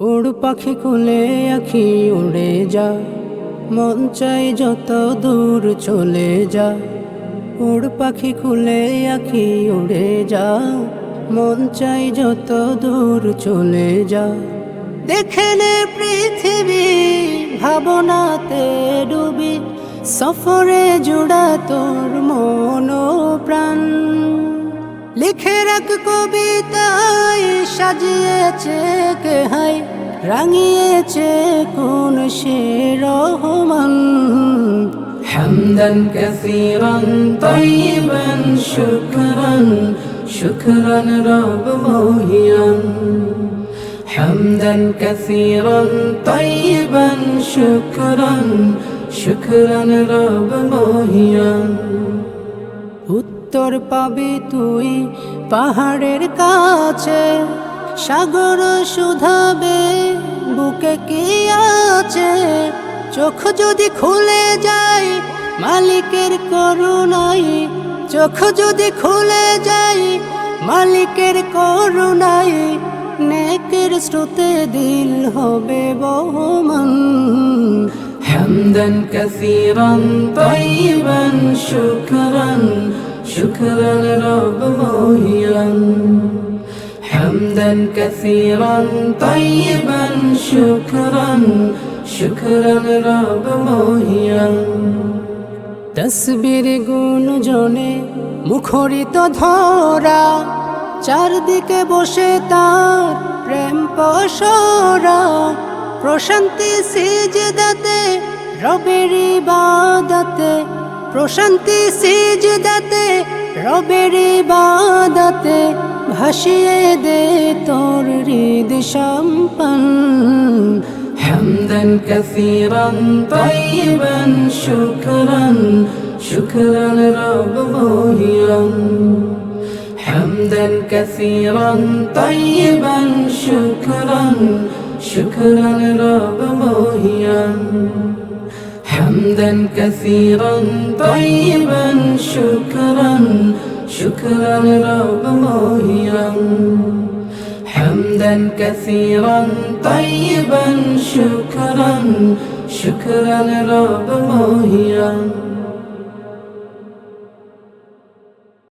উড় পাখি খুলে আখি উড়ে যা। মন চাই যত দূর চলে যা। উড় পাখি খুলে আখি উড়ে যা। মন চাই যত দূর চলে যা। দেখে নে পৃথিবী, ভাবনাতে ডুবি। সফরে জুড়া তোর মন প্রাণ লিখে রাখ কবিতায়, সাজিয়েছে কে রাঙিয়েছে কোন সে রহমান حمدا كثيرا طيبا شكرا شكرا رب مهيا حمدا كثيرا طيبا شكرا شكرا رب مهيا উত্তর পাবি তুই পাহাড়ের কাছে সাগর শুধাবে বুকে কি আছে চোখ যদি খুলে যায় মালিকের করুণাই চোখ যদি খুলে যায় মালিকের করুণাই নেকের স্রোতে দিল হবে বহমান حمدا كثيرا طيبا شكرا شكرا رب مهيا حمدا كثيرا طيبا شكرا شكرا رب مهيا তসবির গুণ জনে মুখরিত ধরা চারদিকে বসে তার প্রেম পসরা প্রশান্তি সিজদাতে রবের ইবাদতে প্রশান্তি সিজদাতে রবের ইবাদতে ভাসিয়ে দে তোর হৃদ সম্পন حمدا كثيرا طيبا شكرا شكرا رب مهيا حمدا كثيرا طيبا شكرا شكرا رب مهيا حمدا كثيرا طيبا شكرا شكرا رب مهيا حمدا كثيرا طيبا شكرا شكرا رب مهيا